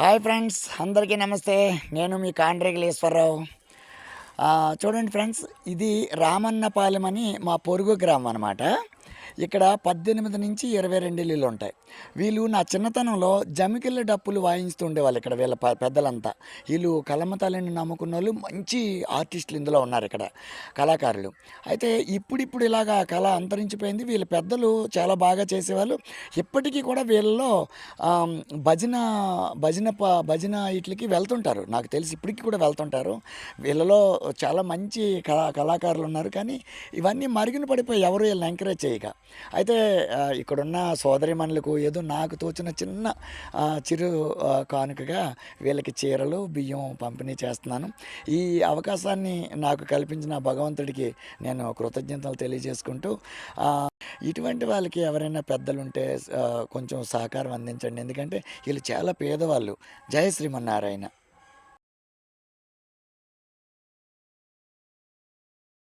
Hi friends అందరికీ నమస్తే. నేను మీ కాండ్రేగలేశ్వరరావు. చూడండి ఫ్రెండ్స్ ఇది రామన్నపాలెం అని మా పొరుగు గ్రామం అనమాట ఇక్కడ పద్దెనిమిది నుంచి ఇరవై రెండు ఇల్లులు ఉంటాయి. వీళ్ళు నా చిన్నతనంలో జమికిళ్ళ డప్పులు వాయిస్తూ ఉండేవాళ్ళు ఇక్కడ వీళ్ళ పెద్దలంతా. వీళ్ళు కలమతల్లిని నమ్ముకున్న వాళ్ళు మంచి ఆర్టిస్టులు ఇందులో ఉన్నారు ఇక్కడ కళాకారులు. అయితే ఇప్పుడిప్పుడు ఇలాగా కళ అంతరించిపోయింది. వీళ్ళ పెద్దలు చాలా బాగా చేసేవాళ్ళు. ఇప్పటికీ కూడా వీళ్ళలో భజన భజన ప- భజన వీటికి వెళ్తుంటారు. నాకు తెలిసి ఇప్పటికీ కూడా వెళ్తుంటారు. వీళ్ళలో చాలా మంచి కళా కళాకారులు ఉన్నారు. కానీ ఇవన్నీ మరుగున పడిపోయి ఎవరు వీళ్ళని ఎంకరేజ్ చేయక. అయితే ఇక్కడున్న సోదరిమణులకు ఏదో నాకు తోచిన చిన్న చిరు కానుకగా వీళ్ళకి చీరలు బియ్యం పంపిణీ చేస్తున్నాను. ఈ అవకాశాన్ని నాకు కల్పించిన భగవంతుడికి నేను కృతజ్ఞతలు తెలియజేసుకుంటూ ఇటువంటి వాళ్ళకి ఎవరైనా పెద్దలు ఉంటే కొంచెం సహకారం అందించండి. ఎందుకంటే వీళ్ళు చాలా పేదవాళ్ళు. జయ శ్రీమన్నారాయణ.